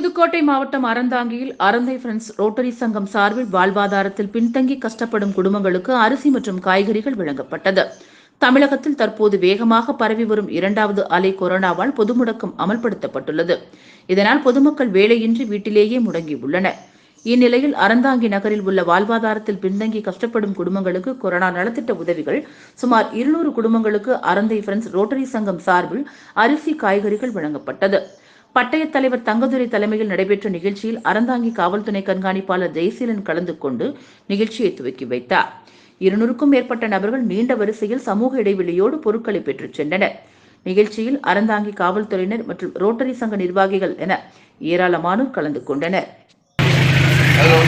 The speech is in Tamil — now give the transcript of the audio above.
புதுக்கோட்டை மாவட்டம் அறந்தாங்கியில் அறந்தை ஃப்ரெண்ட்ஸ் ரோட்டரி சங்கம் சார்பில் வாழ்வாதாரத்தில் பின்தங்கி கஷ்டப்படும் குடும்பங்களுக்கு அரிசி மற்றும் காய்கறிகள் வழங்கப்பட்டது. தமிழகத்தில் தற்போது வேகமாக பரவி வரும் இரண்டாவது அலை கொரோனாவால் பொது முடக்கம் அமல்படுத்தப்பட்டுள்ளது. இதனால் பொதுமக்கள் வேலையின்றி வீட்டிலேயே முடங்கியுள்ளனர். இந்நிலையில் அறந்தாங்கி நகரில் உள்ள வாழ்வாதாரத்தில் பின்தங்கி கஷ்டப்படும் குடும்பங்களுக்கு கொரோனா நலத்திட்ட உதவிகள் சுமார் இருநூறு குடும்பங்களுக்கு அறந்தை ஃப்ரெண்ட்ஸ் ரோட்டரி சங்கம் சார்பில் அரிசி காய்கறிகள் வழங்கப்பட்டது. பட்டயத் தலைவர் தங்கதுரை தலைமையில் நடைபெற்ற நிகழ்ச்சியில் அறந்தாங்கி காவல்துறை கண்காணிப்பாளர் ஜெயசீலன் கலந்து கொண்டு நிகழ்ச்சியை துவக்கி வைத்தார். இருநூறுக்கும் மேற்பட்ட நபர்கள் நீண்ட வரிசையில் சமூக இடைவெளியோடு பொருட்களை பெற்றுச் சென்றனர். நிகழ்ச்சியில் அறந்தாங்கி காவல்துறையினர் மற்றும் ரோட்டரி சங்க நிர்வாகிகள் என ஏராளமானோர் கலந்து கொண்டனர். ஐயோ,